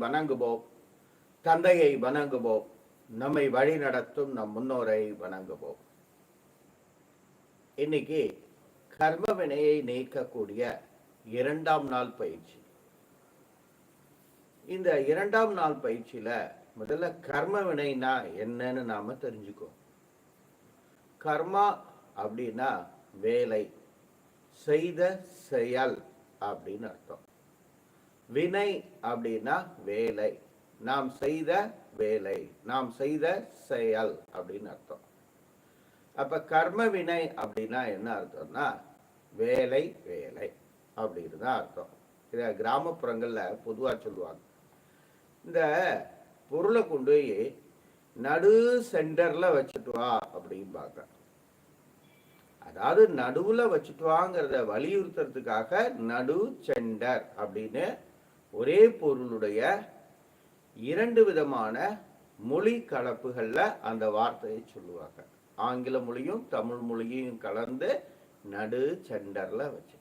வணங்குவோம். தந்தையை வணங்குவோம். நம்மை வழி நடத்தும் நம் முன்னோரை வணங்குவோம். இன்னைக்கு கர்ம வினையை நீக்கக்கூடிய இரண்டாம் நாள் பயிற்சி. இந்த இரண்டாம் நாள் பயிற்சியில முதல்ல கர்ம வினைனா என்னன்னு நாம தெரிஞ்சுக்கோ கர்மா அப்படின்னா வேலை செய்த செயல் அப்படின்னு அர்த்தம். வினை அப்படின்னா வேலை. நாம் செய்த வேலை நாம் செய்த செயல் அப்படின்னு அர்த்தம். அப்ப கர்ம வினை அப்படின்னா என்ன அர்த்தம்னா வேலை வேலை அப்படின்னு தான் அர்த்தம். இத கிராமப்புறங்கள்ல பொதுவா சொல்லுவாங்க. இந்த பொருளை கொண்டு போய் நடு சென்டர்ல வச்சுட்டு வா அப்படிம்பாங்க. அதாவது நடுவுல வச்சுட்டு வாங்கிறத வலியுறுத்துறதுக்காக நடு சென்டர் அப்படின்னு ஒரே பொருளுடைய இரண்டு விதமான மொழி கலப்புகளில் அந்த வார்த்தையை சொல்லுவாங்க. ஆங்கில மொழியும் தமிழ் மொழியும் கலந்து நடு சென்டர்ல வச்சுட்டு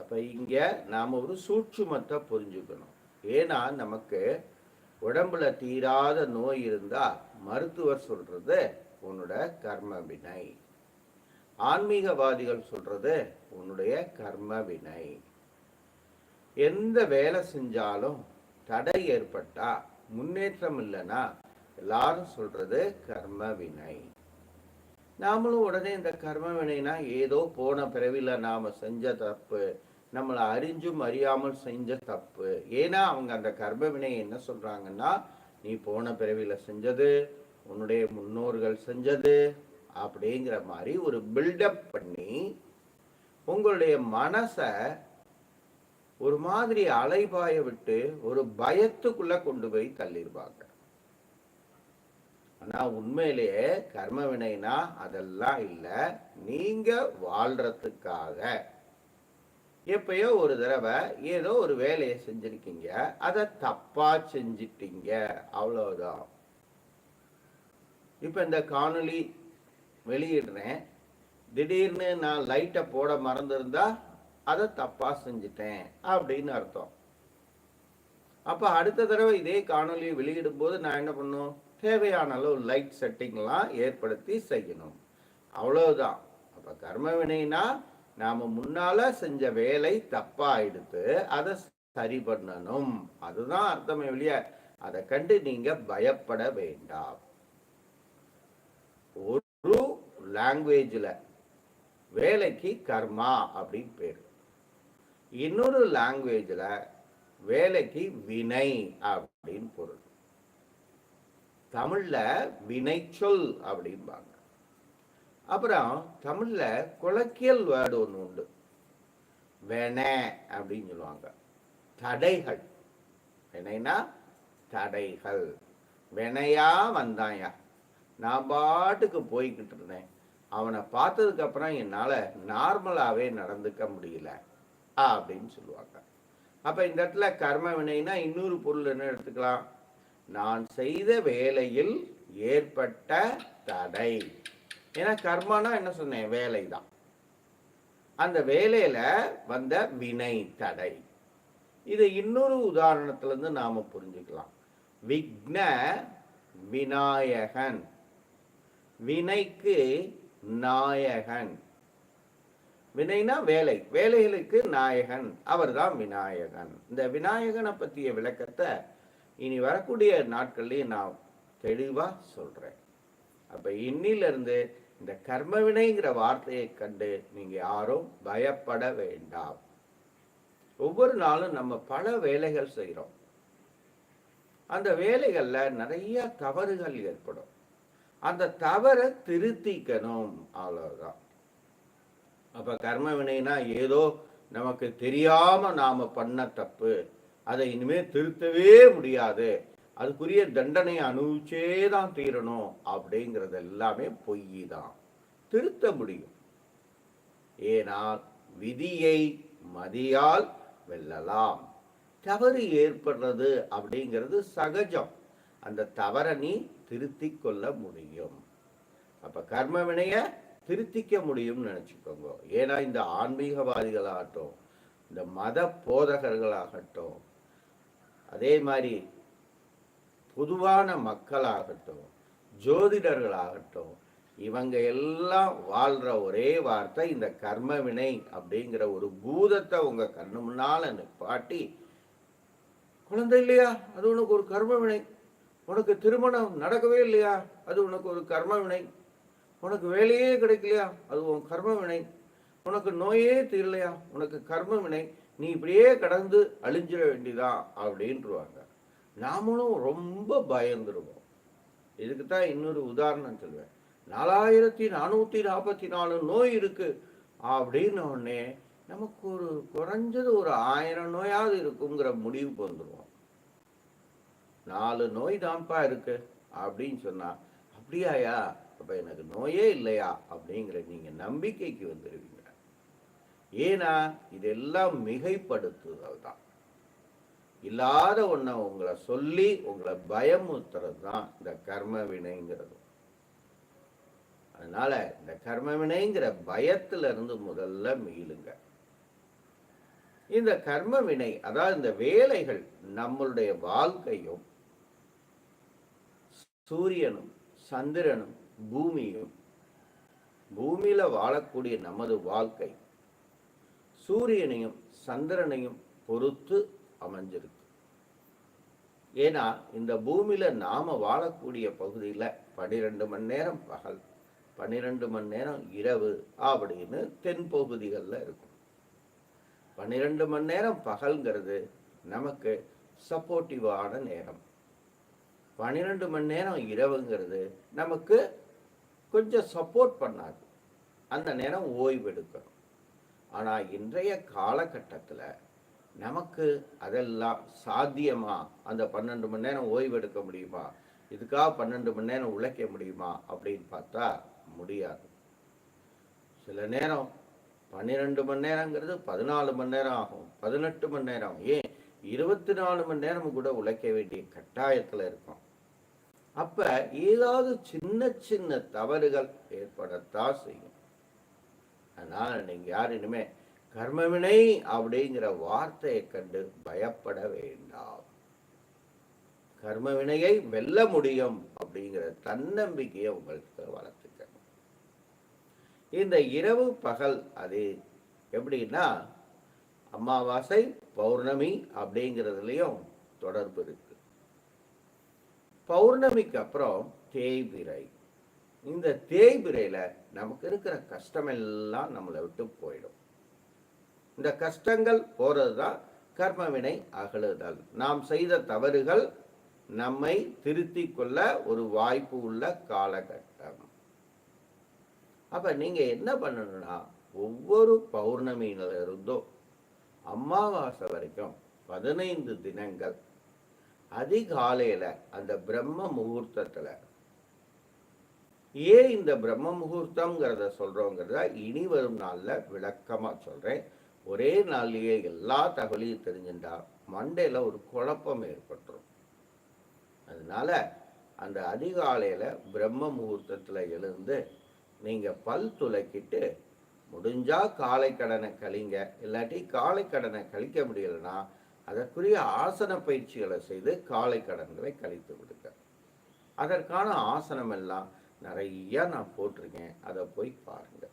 அப்போ அப்ப இங்க நாம ஒரு சூட்சுமத்தை புரிஞ்சுக்கணும். ஏன்னா நமக்கு உடம்புல தீராத நோய் இருந்தா மருத்துவர் சொல்றது உன்னோட கர்ம வினை ஆன்மீகவாதிகள் சொல்றது உன்னுடைய கர்ம வினை எந்த வேலை செஞ்சாலும் தடை ஏற்பட்டா முன்னேற்றம் இல்லைன்னா எல்லாரும் சொல்றது கர்ம வினை. நாமளும் உடனே இந்த கர்ம வினைனா ஏதோ போன பிறவில நாம செஞ்ச தப்பு நம்மளை அறிஞ்சும் அறியாமல் செஞ்ச தப்பு. ஏன்னா அவங்க அந்த கர்ம வினை என்ன சொல்றாங்கன்னா நீ போன பிறவில செஞ்சது உன்னுடைய முன்னோர்கள் செஞ்சது அப்படிங்கிற மாதிரி ஒரு பில்டப் பண்ணி உங்களுடைய மனசை ஒரு மாதிரி அலைபாய விட்டு ஒரு பயத்துக்குள்ள கொண்டு போய் தள்ளிடுவாங்க ஆனா உண்மையிலேயே கர்ம வினைனா அதெல்லாம் இல்லை. நீங்க வாழ்றதுக்காக. எப்பயோ ஒரு தடவை ஏதோ ஒரு வேலையை செஞ்சிருக்கீங்க. அதை தப்பா செஞ்சிட்டீங்க. அவ்வளவுதான். இப்ப இந்த காணொலி வெளியிடுறேன். திடீர்னு நான் லைட்டை போட மறந்துருந்தா அதை தப்பா செஞ்சுட்டேன் அப்படின்னு அர்த்தம். அப்ப அடுத்த தடவை இதே காணொலியை வெளியிடும் போது நான் என்ன பண்ணும்? தேவையான அளவு லைட் செட்டிங்லாம் ஏற்படுத்தி செய்யணும். அவ்வளவுதான். அப்ப கர்ம வினைனா நாம முன்னால செஞ்ச வேலை தப்பா எடுத்து அதை சரி பண்ணணும். அதுதான் அர்த்தமே வெளிய அதை கண்டு நீங்க பயப்பட வேண்டாம். ஒரு லாங்குவேஜில் வேலைக்கு கர்மா அப்படின்னு பேர். இன்னொரு லாங்குவேஜில் வேலைக்கு வினை அப்படின்னு பொருள். தமிழில் வினைச்சொல் அப்படிம்பாங்க. அப்புறம் தமிழில் குலக்கியல் வேர்டு ஒன்று உண்டு. வென அப்படின்னு சொல்லுவாங்க. தடைகள். வினைனா தடைகள். வெனையா வந்தாயா? நான் பாட்டுக்கு போய்கிட்டு இருந்தேன். அவனை பார்த்ததுக்கப்புறம் என்னால் நார்மலாகவே நடந்துக்க முடியல. அப்படின்னு சொல்லுவாங்க. அப்போ இந்த இடத்துல கர்ம வினைனா இன்னொரு பொருள் என்ன எடுத்துக்கலாம்? நான் செய்த வேலையில் ஏற்பட்ட தடை. ஏன்னா கர்மானா என்ன சொன்னேன்? வேலை தான் அந்த வேலையில வந்த வினை தடை. இது இன்னொரு உதாரணத்துல இருந்து நாம புரிஞ்சுக்கலாம். விக்ன விநாயகன். வினைக்கு நாயகன். வினைனா வேலை. வேலைகளுக்கு நாயகன் அவர்தான் விநாயகன். இந்த விநாயகனை பற்றிய விளக்கத்தை இனி வரக்கூடிய நாட்கள்லையும் நான் தெளிவாக சொல்கிறேன் அப்போ இன்னிலிருந்து இந்த கர்ம வினைங்கிற வார்த்தையை கண்டு நீங்கள் யாரும் பயப்பட வேண்டாம். ஒவ்வொரு நாளும் நம்ம பல வேலைகள் செய்கிறோம் அந்த வேலைகளில் நிறைய தவறுகள் ஏற்படும். அந்த தவறை திருத்திக்கணும் அவ்வளோதான் அப்போ கர்ம வினைனா ஏதோ நமக்கு தெரியாமல் நாம் பண்ண தப்பு. அதை இனிமேல் திருத்தவே முடியாது. அதுக்குரிய தண்டனையை அனுபவிச்சே தான் தீரணும் அப்படிங்கிறது எல்லாமே பொய் தான் திருத்த முடியும். ஏனால் விதியை மதியால் வெல்லலாம். தவறு ஏற்படுறது அப்படிங்கிறது சகஜம். அந்த தவறை நீ திருத்திக் கொள்ள முடியும். அப்போ கர்ம வினையை திருத்திக்க முடியும்னு நினச்சிக்கோங்க. ஏன்னா இந்த ஆன்மீகவாதிகளாகட்டும் இந்த மத போதகர்களாகட்டும் அதே மாதிரி பொதுவான மக்களாகட்டும் ஜோதிடர்களாகட்டும் இவங்க எல்லாம் வாழ்கிற ஒரே வார்த்தை இந்த கர்ம வினை அப்படிங்கிற ஒரு பூதத்தை உங்கள் கண்ணு முன்னால் நிப்பாட்டி குழந்தை இல்லையா? அது உனக்கு ஒரு கர்ம வினை உனக்கு திருமணம் நடக்கவே இல்லையா? அது உனக்கு ஒரு கர்ம வினை உனக்கு வேலையே கிடைக்கலையா? அது உன் கர்ம வினை. உனக்கு நோயே தீரலையா? உனக்கு கர்ம வினை. நீ இப்படியே கடந்து அழிஞ்சிட வேண்டியதா? அப்படின்ட்டுருவாங்க நாமளும் ரொம்ப பயந்துருவோம். இதுக்கு தான் இன்னொரு உதாரணம் சொல்லுவேன் நாலாயிரத்தி நானூற்றி நாற்பத்தி நாலு நோய் இருக்கு. அப்படின்னு உடனே நமக்கு ஒரு குறைஞ்சது ஒரு ஆயிரம் நோயாவது இருக்குங்கிற முடிவுக்கு வந்துடுவோம் நாலு நோய் தான்ப்பா இருக்கு. அப்படின்னு சொன்னா அப்படியாயா அப்போ எனக்கு நோயே இல்லையா அப்படிங்கிற நீங்க நம்பிக்கைக்கு வந்துடுவீங்க ஏன்னா இதெல்லாம் மிகைப்படுத்துதல் தான் இல்லாத ஒன்றை உங்களை சொல்லி உங்களை பயமுத்துறது தான் இந்த கர்ம வினைங்கிறது. அதனால இந்த கர்ம வினைங்கிற பயத்துல இருந்து முதல்ல மீளுங்க. இந்த கர்ம வினை அதாவது இந்த வேலைகள் நம்மளுடைய வாழ்க்கையும் சூரியனும் சந்திரனும் பூமியும் பூமியில் வாழக்கூடிய நமது வாழ்க்கை சூரியனையும் சந்திரனையும் பொறுத்து அமைஞ்சிருக்கு. ஏன்னா இந்த பூமியில் நாம் வாழக்கூடிய பகுதியில் பன்னிரெண்டு மணி நேரம் பகல் பன்னிரெண்டு மணி நேரம் இரவு அப்படின்னு தென்பகுதிகளில் இருக்கும். பன்னிரெண்டு மணி நேரம் பகல்ங்கிறது நமக்கு சப்போர்ட்டிவான நேரம். பன்னிரெண்டு மணி நேரம் இரவுங்கிறது நமக்கு கொஞ்சம் சப்போர்ட் பண்ணாது. அந்த நேரம் ஓய்வெடுக்கணும். ஆனால் இன்றைய காலகட்டத்தில் நமக்கு அதெல்லாம் சாத்தியமா? அந்த பன்னெண்டு மணி நேரம் ஓய்வெடுக்க முடியுமா? இதுக்காக பன்னெண்டு மணி நேரம் உழைக்க முடியுமா? அப்படின்னு பார்த்தா முடியாது. சில நேரம் பன்னிரெண்டு மணி நேரங்கிறது பதினாலு மணி நேரம் ஆகும். பதினெட்டு மணி நேரம். ஏன்? இருபத்தி நாலு மணி நேரம் கூட உழைக்க வேண்டிய கட்டாயத்தில் இருக்கும். அப்ப ஏதாவது சின்ன சின்ன தவறுகள் ஏற்படத்தான் செய்யும். அதனால நீங்க யார் இனிமே கர்மவினை அப்படிங்கிற வார்த்தையை கண்டு பயப்பட வேண்டாம். கர்மவினையை வெல்ல முடியும் அப்படிங்கிற தன்னம்பிக்கையை உங்களுக்கு வளர்த்துக்கணும். இந்த இரவு பகல் அது எப்படின்னா அமாவாசை பௌர்ணமி அப்படிங்கிறதுலையும் தொடர்பு இருக்கு. பௌர்ணமிக்கு அப்புறம் தேய்பிரை. இந்த தேய்பிரையில நமக்கு இருக்கிற கஷ்டமெல்லாம் நம்மளை விட்டு போயிடும். இந்த கஷ்டங்கள் போறது தான் கர்மவினை அகழுதல் நாம் செய்த தவறுகள் நம்மை திருத்தி கொள்ள ஒரு வாய்ப்பு உள்ள காலகட்டம். அப்ப நீங்க என்ன பண்ணணும்னா ஒவ்வொரு பௌர்ணமியில இருந்தோ அமாவாசை வரைக்கும் பதினைந்து தினங்கள் அதிகாலையில அந்த பிரம்ம முகூர்த்தத்துல. ஏன் இந்த பிரம்ம முகூர்த்தம்ங்கிறத சொல்றோங்கிறத இனி வரும் நாள்ல விளக்கமா சொல்றேன். ஒரே நாள்லயே எல்லா தகவலையும் தெரிஞ்சுட்டா மண்டையில ஒரு குழப்பம் ஏற்பட்டுரும். அதனால அந்த அதிகாலையில பிரம்ம முகூர்த்தத்துல எழுந்து நீங்கள் பல் துலக்கிட்டு முடிஞ்சா காலை கடனை கழிங்க. இல்லாட்டி காலை கடனை கழிக்க முடியலன்னா அதற்குரிய ஆசன பயிற்சிகளை செய்து காலை கடன்களை கழித்து விடுங்க அதற்கான ஆசனம் எல்லாம் நிறைய நான் போட்டிருக்கேன். அதை போய் பாருங்க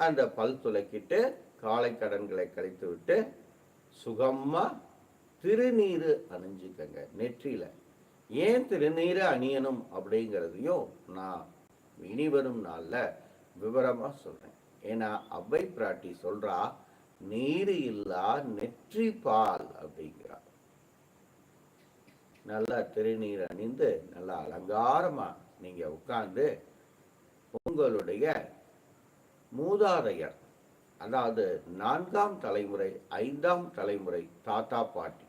அந்த பல் துலக்கிட்டு காலை கடன்களை கழித்து விட்டு சுகமாக திருநீர் அணிஞ்சுக்கங்க. நெற்றியில். ஏன் திருநீரை அணியணும் அப்படிங்கிறதையும் நான் இனி வரும் நாளில் விவரமாக சொல்கிறேன் ஏன்னா அவ்வை பிராட்டி சொல்கிறா நீர் இல்லா நெற்றி பால் அப்படிங்கிறார். நல்லா திருநீர் அணிந்து நல்லா அலங்காரமா நீங்க உட்கார்ந்து உங்களுடைய மூதாதையர் அதாவது நான்காம் தலைமுறை ஐந்தாம் தலைமுறை தாத்தா பாட்டி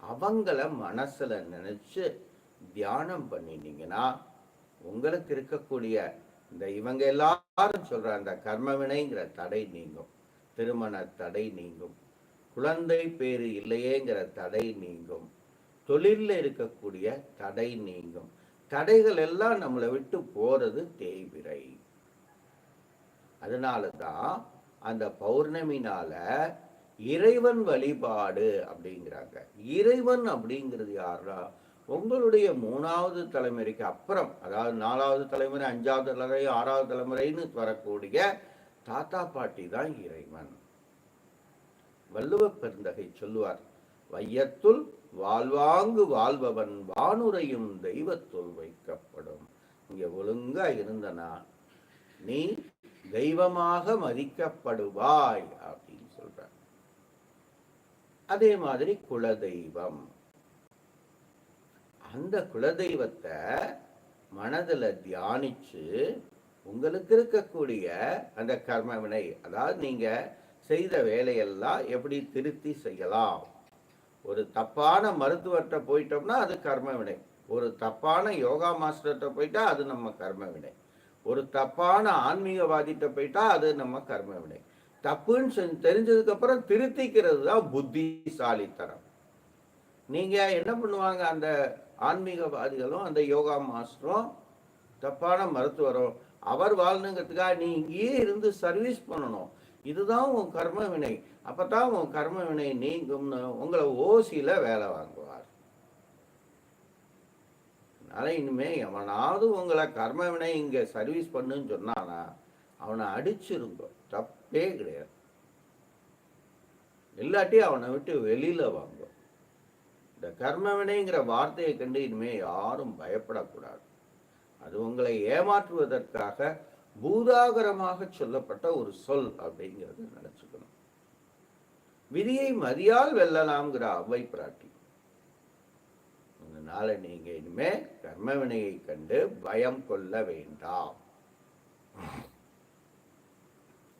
அவங்கள மனசுல நினைச்சு தியானம் பண்ணினீங்கன்னா உங்களுக்கு இருக்கக்கூடிய இந்த இவங்க எல்லாரும் சொல்ற அந்த கர்மவினைங்கிற தடை நீங்கும். திருமண தடை நீங்கும். குழந்தை பேரு இல்லையேங்கிற தடை நீங்கும். தொழிலில் இருக்கக்கூடிய தடை நீங்கும். தடைகள் எல்லாம் நம்மளை விட்டு போறது தேய்விரை அதனால தான் அந்த பௌர்ணமினால இறைவன் வழிபாடு அப்படிங்கிறாங்க. இறைவன் அப்படிங்கிறது யாரா உங்களுடைய மூணாவது தலைமுறைக்கு அப்புறம் அதாவது நாலாவது தலைமுறை அஞ்சாவது தலைமுறை ஆறாவது தலைமுறைன்னு வரக்கூடிய தாத்தா பாட்டி தான் இறைவன். வள்ளுவ பெருந்தகை சொல்லுவார் வையத்துள் வாழ்வாங்கு வாழ்பவன் வானுரையும் தெய்வத்துள் வைக்கப்படும். இங்கே ஒழுங்கா இருந்தனா நீ தெய்வமாக மதிக்கப்படுவாய் அப்படின்னு சொல்ற அதே மாதிரி குலதெய்வம். அந்த குலதெய்வத்தை மனதுல தியானிச்சு உங்களுக்கு இருக்கக்கூடிய அந்த கர்ம வினை அதாவது நீங்க செய்த வேலையெல்லாம் எப்படி திருத்தி செய்யலாம்? ஒரு தப்பான மருத்துவர்கிட்ட போயிட்டோம்னா அது கர்ம வினை ஒரு தப்பான யோகா மாஸ்டர்கிட்ட போயிட்டா அது நம்ம கர்ம வினை ஒரு தப்பான ஆன்மீகவாதிகிட்ட போயிட்டா அது நம்ம கர்ம வினை தப்புன்னு செஞ்சு- தெரிஞ்சதுக்கப்புறம் திருத்திக்கிறது தான் புத்திசாலித்தனம். நீங்க என்ன பண்ணுவாங்க? அந்த ஆன்மீகவாதிகளும் அந்த யோகா மாஸ்டரும் தப்பான மருத்துவரும் அவர் வாழணுங்கிறதுக்காக நீ இங்கேயே இருந்து சர்வீஸ் பண்ணணும். இதுதான் உன் கர்ம வினை. அப்பதான் உன் கர்ம வினை நீங்கும்னு உங்களை ஓசியில வேலை வாங்குவார். அதனால இனிமே எவனாவது உங்களை கர்ம வினை இங்க சர்வீஸ் பண்ணுன்னு சொன்னானா அவனை அடிச்சிருங்க. தப்பே கிடையாது. இல்லாட்டி அவனை விட்டு வெளியில வாங்க இந்த கர்ம வினைங்கிற வார்த்தையை கண்டு இனிமே யாரும் பயப்படக்கூடாது. அது உங்களை ஏமாற்றுவதற்காக பூதாகரமாக சொல்லப்பட்ட ஒரு சொல் அப்படிங்கிறத நினைச்சுக்கணும். விதியை மதியால் வெல்லலாம்ங்கிற அவ்வை பிராட்டி. அதனால நீங்க இனிமே கர்ம வினையை கண்டு பயம் கொள்ள வேண்டாம்.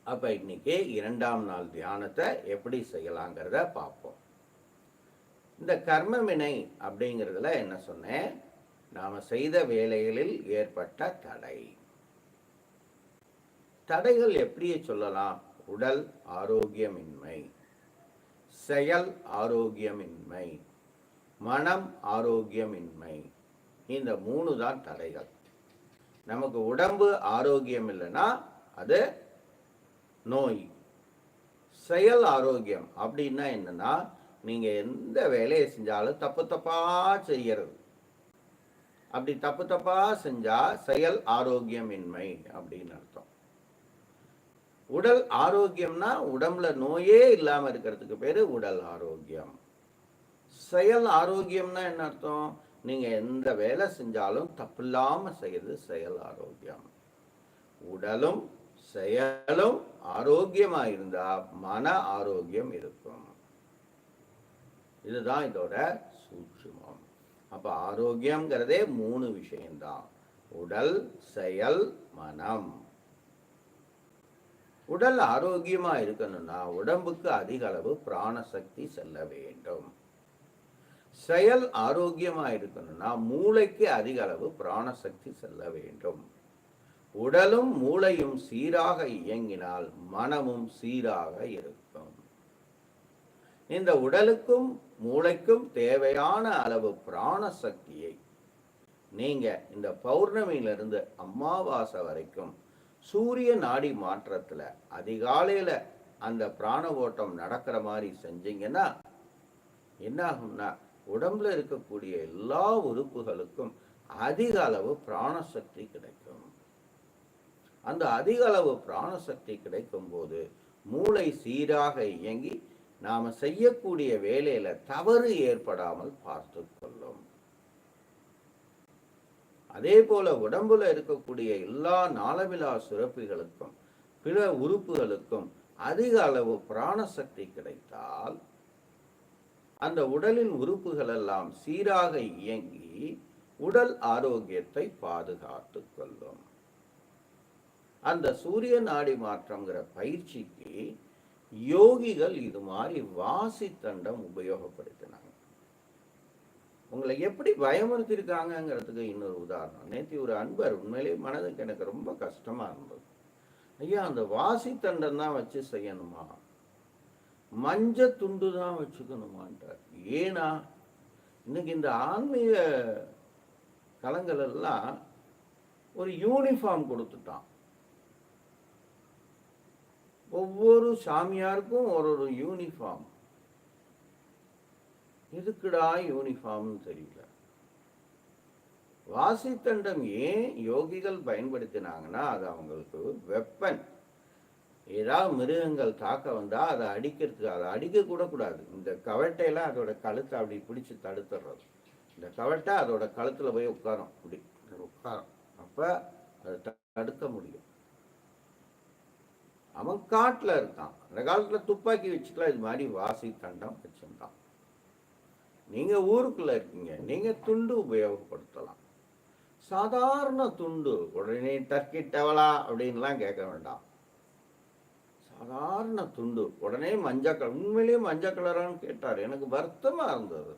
அப்ப இன்னைக்கு இரண்டாம் நாள் தியானத்தை எப்படி செய்யலாங்கிறத பார்ப்போம். இந்த கர்ம வினை அப்படிங்கிறதுல என்ன சொன்னேன்? நாம் செய்த வேலைகளில் ஏற்பட்ட தடை. தடைகள் எப்படி சொல்லலாம்? உடல் ஆரோக்கியமின்மை செயல் ஆரோக்கியமின்மை மனம் ஆரோக்கியமின்மை இந்த மூணு தான் தடைகள். நமக்கு உடம்பு ஆரோக்கியம் இல்லைன்னா அது நோய். செயல் ஆரோக்கியம் அப்படின்னா என்னன்னா நீங்கள் எந்த வேலையை செஞ்சாலும் தப்பு தப்பாக செய்யறது. அப்படி தப்பு தப்பா செஞ்சா செயல் ஆரோக்கியமின்மை அப்படின்னு அர்த்தம். உடல் ஆரோக்கியம்னா உடம்புல நோயே இல்லாம இருக்கிறதுக்கு பேரு உடல் ஆரோக்கியம். செயல் ஆரோக்கியம்னா என்ன அர்த்தம்? நீங்க எந்த வேலை செஞ்சாலும் தப்பில்லாமல் செய்யறது செயல் ஆரோக்கியம். உடலும் செயலும் ஆரோக்கியமா இருந்தா மன ஆரோக்கியம் இருக்கும். இதுதான் இதோட சூட்சுமம். அப்போ ஆரோக்கியம்ங்கிறதே மூணு விஷயம்தான். உடல் செயல் மனம். உடல் ஆரோக்கியமா இருக்கணும்னா உடம்புக்கு அதிக அளவு பிராணசக்தி செல்ல வேண்டும். செயல் ஆரோக்கியமா இருக்கணும்னா மூளைக்கு அதிக அளவு பிராணசக்தி செல்ல வேண்டும். உடலும் மூளையும் சீராக இயங்கினால் மனமும் சீராக இருக்கும். இந்த உடலுக்கும் மூளைக்கும் தேவையான அளவு பிராண சக்தியை நீங்க இந்த பௌர்ணமியிலிருந்து அமாவாசை வரைக்கும் சூரிய நாடி மாற்றத்தில் அதிகாலையில் அந்த பிராண ஓட்டம் நடக்கிற மாதிரி செஞ்சீங்கன்னா என்ன ஆகும்னா உடம்புல இருக்கக்கூடிய எல்லா உறுப்புகளுக்கும் அதிக அளவு பிராணசக்தி கிடைக்கும். அந்த அதிக அளவு பிராணசக்தி கிடைக்கும் போது மூளை சீராக இயங்கி நாம செய்யக்கூடிய வேலையில தவறு ஏற்படாமல் பார்த்து கொள்ளும். அதே போல உடம்புல இருக்கக்கூடிய எல்லா நாளவிழா சுரப்பிகளுக்கும் பிற உறுப்புகளுக்கும் அதிக அளவு பிராணசக்தி கிடைத்தால் அந்த உடலின் உறுப்புகள் எல்லாம் சீராக இயங்கி உடல் ஆரோக்கியத்தை பாதுகாத்து கொள்ளும். அந்த சூரிய நாடி மாற்றங்கிற பயிற்சிக்கு யோகிகள் இது மாதிரி வாசி தண்டம் உபயோகப்படுத்தினாங்க. உங்களை எப்படி பயமுறுத்திருக்காங்கங்கிறதுக்கு இன்னொரு உதாரணம். நேற்று ஒரு அன்பர் உண்மையிலேயே மனதுக்கு எனக்கு ரொம்ப கஷ்டமாக இருந்தது. ஐயா அந்த வாசி தண்டம் தான் வச்சு செய்யணுமா? மஞ்ச துண்டு தான் வச்சுக்கணுமான்றார். ஏன்னா இன்னைக்கு இந்த ஆன்மீக களங்கள் எல்லாம் ஒரு யூனிஃபார்ம் கொடுத்துட்டான். ஒவ்வொரு சாமியாருக்கும் ஒரு ஒரு யூனிஃபார்ம் எதுக்குடா யூனிஃபார்ம்னு தெரியல. வாசித்தண்டம் ஏன் யோகிகள் பயன்படுத்தினாங்கன்னா அது அவங்களுக்கு வெப்பன். ஏதாவது மிருகங்கள் தாக்க வந்தால் அதை அடிக்கிறதுக்கு அதை அடிக்க கூட கூடாது. இந்த கவட்டையெல்லாம் அதோட கழுத்தை அப்படி பிடிச்சி தடுத்துடுறது. இந்த கவட்டை அதோட கழுத்தில் போய் உட்காரும். இப்படி உட்காரும். அப்போ அதை த- தடுக்க முடியும். அவன் காட்டில் இருக்கான். அந்த காலத்தில் துப்பாக்கி வச்சுக்கலாம் இது மாதிரி வாசி தண்டம் வச்சுருந்தான். நீங்கள் ஊருக்குள்ளே இருக்கீங்க. நீங்கள் துண்டு உபயோகப்படுத்தலாம். சாதாரண துண்டு உடனே டர்க்கி டவலா அப்படின்லாம் கேட்க வேண்டாம். சாதாரண துண்டு உடனே மஞ்சள் கலர் உண்மையிலேயே மஞ்சள் கலரான்னு கேட்டார். எனக்கு வருத்தமாக இருந்தது.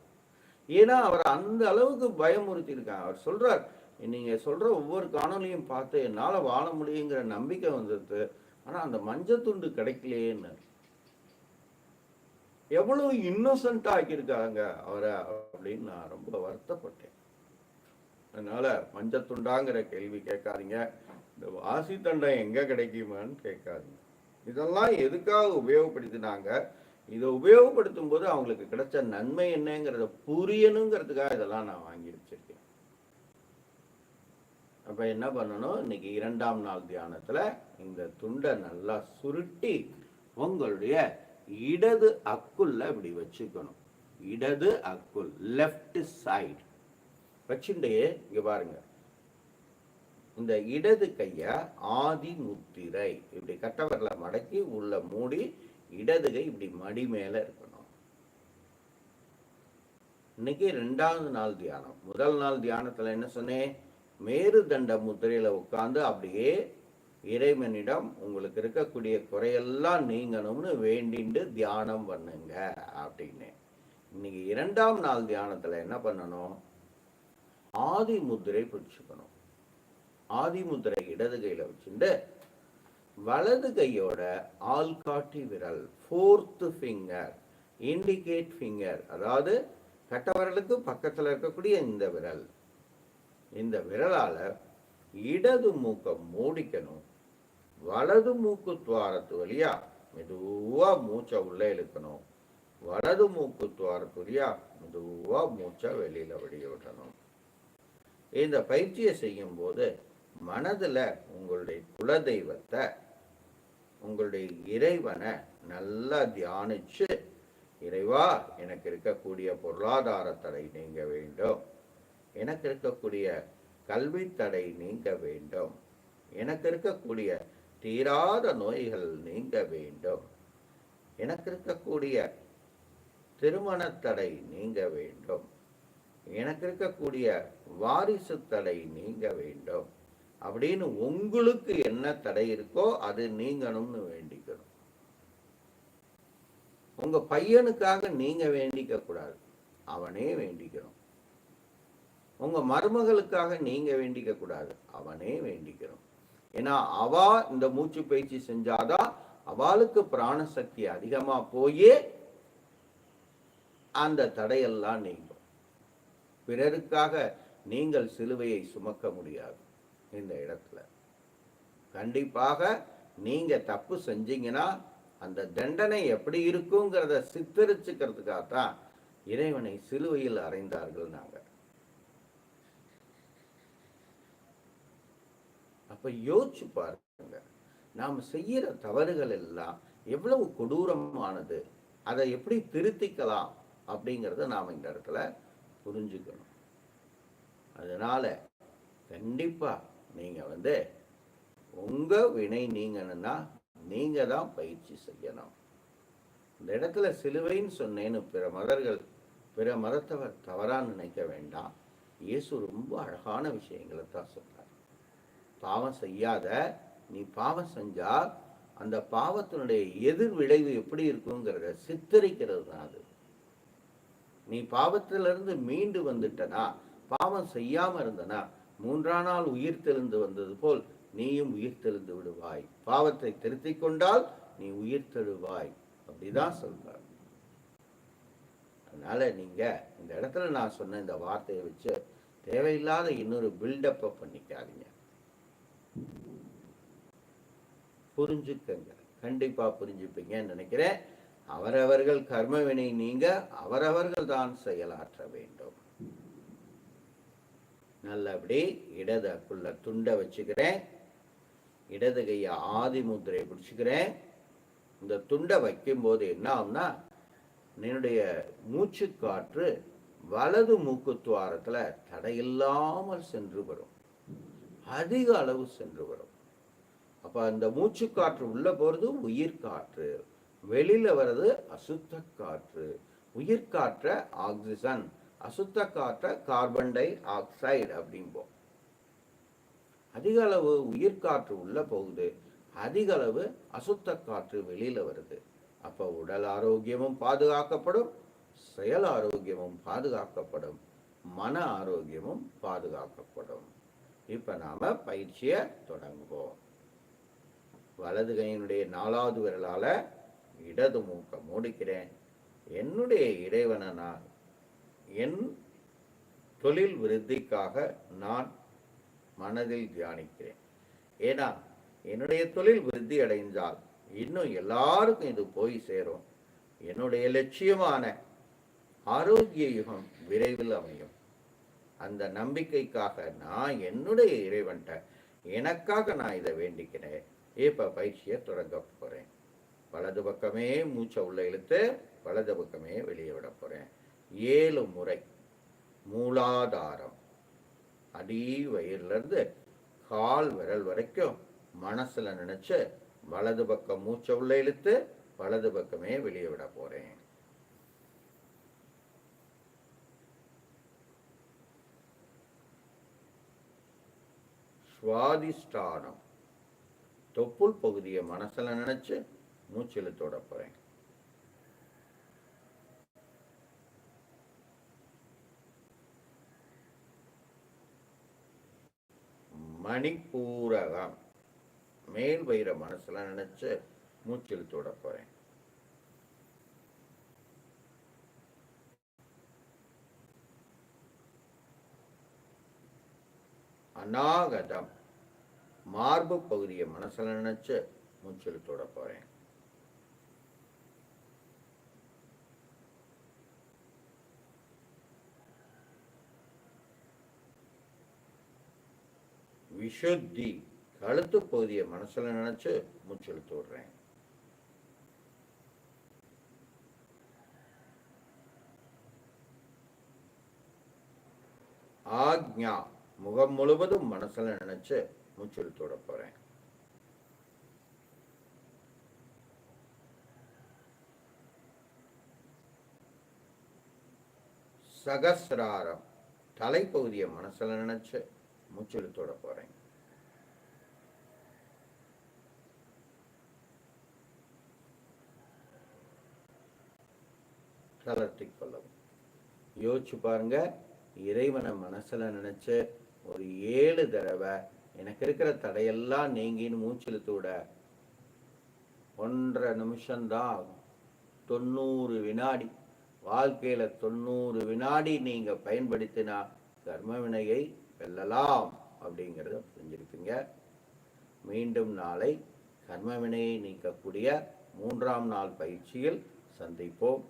ஏன்னா அவர் அந்த அளவுக்கு பயமுறுத்தியிருக்காங்க. அவர் சொல்கிறார் நீங்கள் சொல்கிற ஒவ்வொரு காணொலியும் பார்த்து என்னால் வாழ முடியுங்கிற நம்பிக்கை வந்தது. ஆனால் அந்த மஞ்சள் துண்டு கிடைக்கலையேன்னு எவ்வளவு இன்னோசன்ட் ஆக்கியிருக்காங்க அவரை அப்படின்னு நான் ரொம்ப வருத்தப்பட்டேன். அதனால மஞ்சள் துண்டாங்கிற கேள்வி கேட்காதீங்க. இந்த வாசி தண்டம் எங்க கிடைக்குமான்னு கேட்காதீங்க. இதெல்லாம் எதுக்காக உபயோகப்படுத்தினாங்க? இதை உபயோகப்படுத்தும் போது அவங்களுக்கு கிடைச்ச நன்மை என்னங்கிறத புரியணுங்கிறதுக்காக இதெல்லாம் நான் வாங்கி வச்சிருக்கேன். அப்ப என்ன பண்ணணும்? இன்னைக்கு இரண்டாம் நாள் தியானத்துல இந்த துண்டை நல்லா சுருட்டி உங்களுடைய இடது அக்குள்ள இப்படி வச்சுக்கணும். இடது அக்குள் லெஃப்ட் சைடு வச்சுட்டே இங்கே பாருங்க. இந்த இடது கைய ஆதி முத்திரை இப்படி கட்டவரில் மடக்கி உள்ள மூடி இடது கை இப்படி மடி மேல இருக்கணும். இன்னைக்கு ரெண்டாவது நாள் தியானம். முதல் நாள் தியானத்துல என்ன சொன்னேன்? மேருதண்ட முதிரையில் உட்காந்து அப்படியே இறைவனிடம் உங்களுக்கு இருக்கக்கூடிய குறையெல்லாம் நீங்கணும்னு வேண்டிண்டு தியானம் பண்ணுங்க அப்படின்னு. இன்னைக்கு இரண்டாம் நாள் தியானத்தில் என்ன பண்ணணும்? ஆதி முதிரை பிடிச்சுக்கணும். ஆதி முதிரை இடது கையில் வச்சுட்டு வலது கையோட ஆள்காட்டி விரல் ஃபோர்த்து ஃபிங்கர் இண்டிகேட் ஃபிங்கர் அதாவது கட்டவரலுக்கு பக்கத்தில் இருக்கக்கூடிய இந்த விரல். இந்த விரலால இடது மூக்கை மூடிக்கணும் வலது மூக்கு துவாரத்து வழியா மெதுவா மூச்சை உள்ள இழுக்கணும் வலது மூக்கு துவாரத்து வழியா மெதுவா மூச்சை வெளியில வெளிய விடணும். இந்த பயிற்சியை செய்யும் போது மனதுல உங்களுடைய குலதெய்வத்தை உங்களுடைய இறைவனை நல்லா தியானிச்சு இறைவா எனக்கு இருக்கக்கூடிய பொருளாதார தடை நீங்க வேண்டும். எனக்கு இருக்கக்கூடிய கல்வி தடை நீங்க வேண்டும். எனக்கு இருக்கக்கூடிய தீராத நோய்கள் நீங்க வேண்டும். எனக்கு இருக்கக்கூடிய திருமண தடை நீங்க வேண்டும். எனக்கு இருக்கக்கூடிய வாரிசு தடை நீங்க வேண்டும். அப்படின்னு உங்களுக்கு என்ன தடை இருக்கோ அது நீங்கணும்னு வேண்டிக்கணும். உங்க பையனுக்காக நீங்க வேண்டிக்க கூடாது. அவனே வேண்டிக்கணும். உங்கள் மருமகளுக்காக நீங்கள் வேண்டிக்க கூடாது. அவனே வேண்டிக்கிறோம். ஏன்னா அவா இந்த மூச்சு பயிற்சி செஞ்சாதான் அவளுக்கு பிராணசக்தி அதிகமாக போயே அந்த தடையெல்லாம் நீங்கும். பிறருக்காக நீங்கள் சிலுவையை சுமக்க முடியாது இந்த இடத்துல. கண்டிப்பாக நீங்கள் தப்பு செஞ்சீங்கன்னா அந்த தண்டனை எப்படி இருக்குங்கிறத சித்தரிச்சுக்கிறதுக்காகத்தான் இறைவனை சிலுவையில் அறைந்தார்கள் நாங்கள். அப்போ யோசிச்சு பாருங்க. நாம் செய்கிற தவறுகள் எல்லாம் எவ்வளவு கொடூரமானது அதை எப்படி திருத்திக்கலாம் அப்படிங்கிறத நாம் இந்த இடத்துல புரிஞ்சுக்கணும். அதனால் கண்டிப்பாக நீங்கள் வந்து உங்கள் வினை நீங்கணும்னா நீங்கள் தான் பயிற்சி செய்யணும். இந்த இடத்துல சிலுவைன்னு சொன்னேன்னு பிற மதர்கள் பிற மதத்தவர் தவறாக நினைக்க வேண்டாம். இயேசு ரொம்ப அழகான விஷயங்களை தான் சொல்கிறார் பாவம் செய்யாத நீ பாவம் செஞ்சால் அந்த பாவத்தினுடைய எதிர் விளைவு எப்படி இருக்குங்கிறத சித்தரிக்கிறது தான் அது. நீ பாவத்திலிருந்து மீண்டு வந்துட்டனா பாவம் செய்யாம இருந்தனா மூன்றாம் நாள் உயிர் தெளிந்து வந்தது போல் நீயும் உயிர் தெளிந்து விடுவாய். பாவத்தை திருத்திக் கொண்டால் நீ உயிர் தெழுவாய் அப்படிதான் சொல்றார். அதனால நீங்க இந்த இடத்துல நான் சொன்ன இந்த வார்த்தையை வச்சு தேவையில்லாத இன்னொரு பில்டப்பை பண்ணிக்காதீங்க. புரிஞ்சுக்கங்க. கண்டிப்பா புரிஞ்சுப்பீங்கன்னு நினைக்கிறேன். அவரவர்கள் கர்மவினை நீங்க அவரவர்கள் தான் செயலாற்ற வேண்டும். நல்லபடி இடதுக்குள்ள துண்டை வச்சுக்கிறேன். இடது கையை ஆதி முத்திரையை பிடிச்சிக்கிறேன். இந்த துண்டை வைக்கும்போது என்ன ஆகும்னா என்னுடைய மூச்சு காற்று வலது மூக்கு துவாரத்தில் தடையில்லாமல் சென்று வரும். அதிக அளவு சென்று வரும். அப்போ அந்த மூச்சு காற்று உள்ள போகிறது உயிர் காற்று. வெளியில் வர்றது அசுத்த காற்று. உயிர் காற்றை ஆக்சிஜன். அசுத்த காற்றை கார்பன் டை ஆக்சைடு அப்படிம்போம். அதிக அளவு உயிர் காற்று உள்ள போகுது. அதிக அளவு அசுத்த காற்று வெளியில் வருது. அப்போ உடல் ஆரோக்கியமும் பாதுகாக்கப்படும். செயல் ஆரோக்கியமும் பாதுகாக்கப்படும். மன ஆரோக்கியமும் பாதுகாக்கப்படும். இப்போ நாம் பயிற்சியை தொடங்குவோம். வலது கையினுடைய நாலாவது விரலால் இடது மூக்க மூடிக்கிறேன். என்னுடைய இறைவனை நான் என் தொழில் விருத்திக்காக நான் மனதில் தியானிக்கிறேன். ஏன்னா என்னுடைய தொழில் விருத்தி அடைந்தால் இன்னும் எல்லாருக்கும் இது போய் சேரும். என்னுடைய லட்சியமான ஆரோக்கிய யுகம் விரைவில் அமையும். அந்த நம்பிக்கைக்காக நான் என்னுடைய இறைவன்ட்ட எனக்காக நான் இதை வேண்டிக்கிறேன். இப்போ பயிற்சியை தொடங்க போகிறேன் வலது பக்கமே மூச்சை உள்ள இழுத்து வலது பக்கமே வெளியே விட போகிறேன் ஏழு முறை. மூலாதாரம். அடி வயிறுலேருந்து கால் விரல் வரைக்கும் மனசுல நினச்சி வலது பக்கம் மூச்சை உள்ள இழுத்து வலது பக்கமே வெளியே விட போகிறேன் சுவாதிஷ்டானம். தொப்புள் பகுதியை மனசுல நினைச்சு மூச்சு போகிறேன் மணிப்பூரகம். மேல் வயிற மனசுல நினைச்சு மூச்சில் போகிறேன் போறேன். அநாகதம். மார்பு பகுதியை மனசுல நினைச்சு மூச்சு தொட போறேன். விஷுத்தி கழுத்து பகுதியை மனசுல நினைச்சு மூச்சு விடுறேன் ஆக்ஞா முகம் முழுவதும் மனசுல நினைச்சு மூச்சு இழுத்து போறேன். சகசிராரம். தலைப்பகுதியை மனசுல நினைச்சு மூச்சு இழுத்து விட போறேன். தளர்த்திக் கொள்ளவும். யோசிச்சு பாருங்க இறைவனை மனசுல நினைச்சு ஒரு ஏழு தடவை எனக்கு இருக்கிற தடையெல்லாம் நீங்கின்னு மூச்சு விட ஒன்றரை நிமிஷம்தான் ஆகும். தொண்ணூறு வினாடி வாழ்க்கையில தொண்ணூறு வினாடி நீங்க பயன்படுத்தினா கர்ம வினையை வெல்லலாம் அப்படிங்கிறத புரிஞ்சிருப்பீங்க. மீண்டும் நாளை கர்ம வினையை நீக்கக்கூடிய மூன்றாம் நாள் பயிற்சியில் சந்திப்போம்.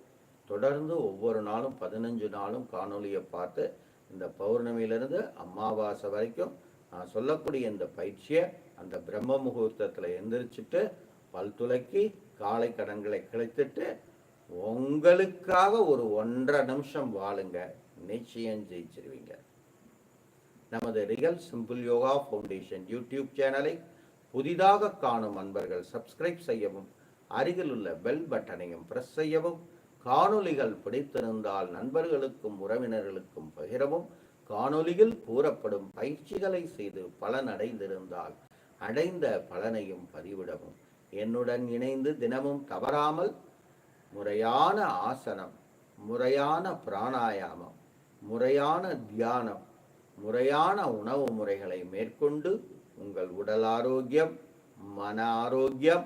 தொடர்ந்து ஒவ்வொரு நாளும் பதினஞ்சு நாளும் காணொளியை பார்த்து இந்த பௌர்ணமியிலிருந்து அமாவாசை வரைக்கும் நான் சொல்லக்கூடிய இந்த பயிற்சியை அந்த பிரம்ம முகூர்த்தத்தில் எந்திரிச்சிட்டு பல் துலக்கி காலை கடன்களை கிளைத்துட்டு உங்களுக்காக ஒரு ஒன்றரை நிமிஷம் வாழுங்க. நிச்சயம் ஜெயிச்சிருவீங்க. நமது real simple yoga foundation YouTube சேனலை புதிதாக காணும் அன்பர்கள் சப்ஸ்கிரைப் செய்யவும் அருகில் உள்ள பெல் பட்டனையும் ப்ரெஸ் செய்யவும் காணொளிகள் பிடித்திருந்தால் நண்பர்களுக்கும் உறவினர்களுக்கும் பகிரவும். காணொளியில் கூறப்படும் பயிற்சிகளை செய்து பலன் அடைந்திருந்தால் அடைந்த பலனையும் பதிவிடவும். என்னுடன் இணைந்து தினமும் தவறாமல் முறையான ஆசனம் முறையான பிராணாயாமம் முறையான தியானம் முறையான உணவு முறைகளை மேற்கொண்டு உங்கள் உடல் ஆரோக்கியம் மன ஆரோக்கியம்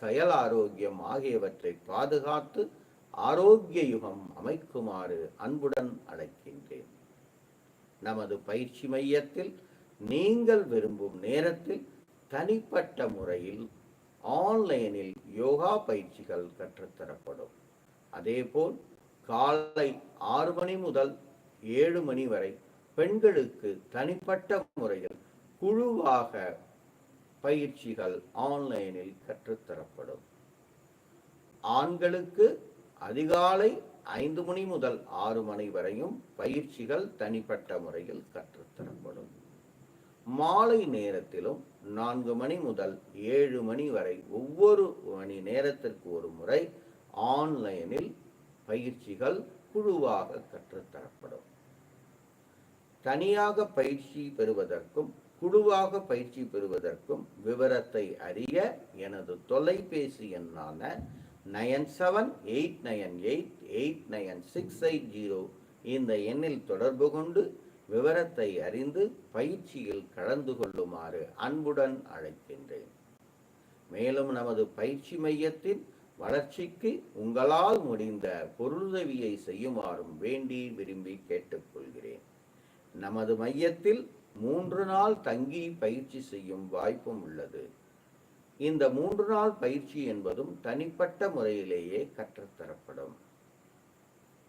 செயல் ஆரோக்கியம் ஆகியவற்றை பாதுகாத்து ஆரோக்கிய யுகம் அமைக்குமாறு அன்புடன் அழைக்கின்றேன். நமது பயிற்சி மையத்தில் நீங்கள் விரும்பும் நேரத்தில் தனிப்பட்ட முறையில் ஆன்லைனில் யோகா பயிற்சிகள் கற்றுத்தரப்படும். அதேபோல் காலை ஆறு மணி முதல் ஏழு மணி வரை பெண்களுக்கு தனிப்பட்ட முறையில் குழுவாக பயிற்சிகள் ஆன்லைனில் கற்றுத்தரப்படும். ஆண்களுக்கு அதிகாலை ஐந்து மணி முதல் ஆறு மணி வரையும் பயிற்சிகள் தனிப்பட்ட முறையில் கற்றுத்தரப்படும். மாலை நேரத்திலும் நான்கு மணி முதல் ஏழு மணி வரை ஒவ்வொரு மணி நேரத்திற்கு ஒரு முறை ஆன்லைனில் பயிற்சிகள் குழுவாக கற்றுத்தரப்படும். தனியாக பயிற்சி பெறுவதற்கும் குழுவாக பயிற்சி பெறுவதற்கும் விவரத்தை அறிய எனது தொலைபேசி எண்ணான nine seven eight nine eight eight nine six eight zero இந்த எண்ணில் தொடர்பு கொண்டு விவரத்தை அறிந்து பயிற்சியில் கலந்து கொள்ளுமாறு அன்புடன் அழைக்கின்றேன். மேலும் நமது பயிற்சி மையத்தின் வளர்ச்சிக்கு உங்களால் முடிந்த பொருளுதவியை செய்யுமாறும் வேண்டி விரும்பி கேட்டுக்கொள்கிறேன். நமது மையத்தில் மூன்று நாள் தங்கி பயிற்சி செய்யும் வாய்ப்பும் உள்ளது. இந்த மூன்று நாள் பயிற்சி என்பதும் தனிப்பட்ட முறையிலேயே கற்றுத்தரப்படும்.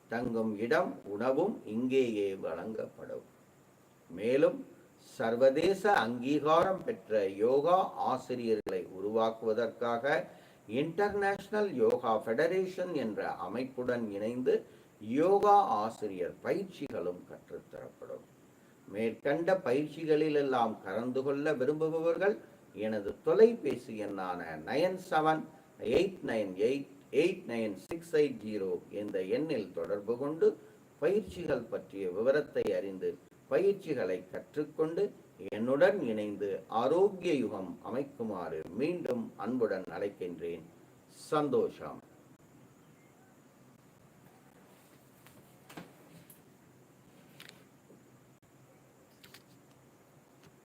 தங்கும் இடம் உணவும் இங்கேயே வழங்கப்படும். மேலும் சர்வதேச அங்கீகாரம் பெற்ற யோகா ஆசிரியர்களை உருவாக்குவதற்காக இன்டர்நேஷனல் யோகா ஃபெடரேஷன் என்ற அமைப்புடன் இணைந்து யோகா ஆசிரியர் பயிற்சிகளும் கற்றுத்தரப்படும். மேற்கண்ட பயிற்சிகளிலெல்லாம் கலந்து கொள்ள விரும்புபவர்கள் எனது தொலைபேசி எண்ணான nine seven eight nine eight eight nine six eight zero என்ற எண்ணில் தொடர்பு கொண்டு பயிற்சிகள் பற்றிய விவரத்தை அறிந்து பயிற்சிகளை கற்றுக்கொண்டு என்னுடன் இணைந்து ஆரோக்கிய யுகம் அமைக்குமாறு மீண்டும் அன்புடன் அழைக்கின்றேன். சந்தோஷம்.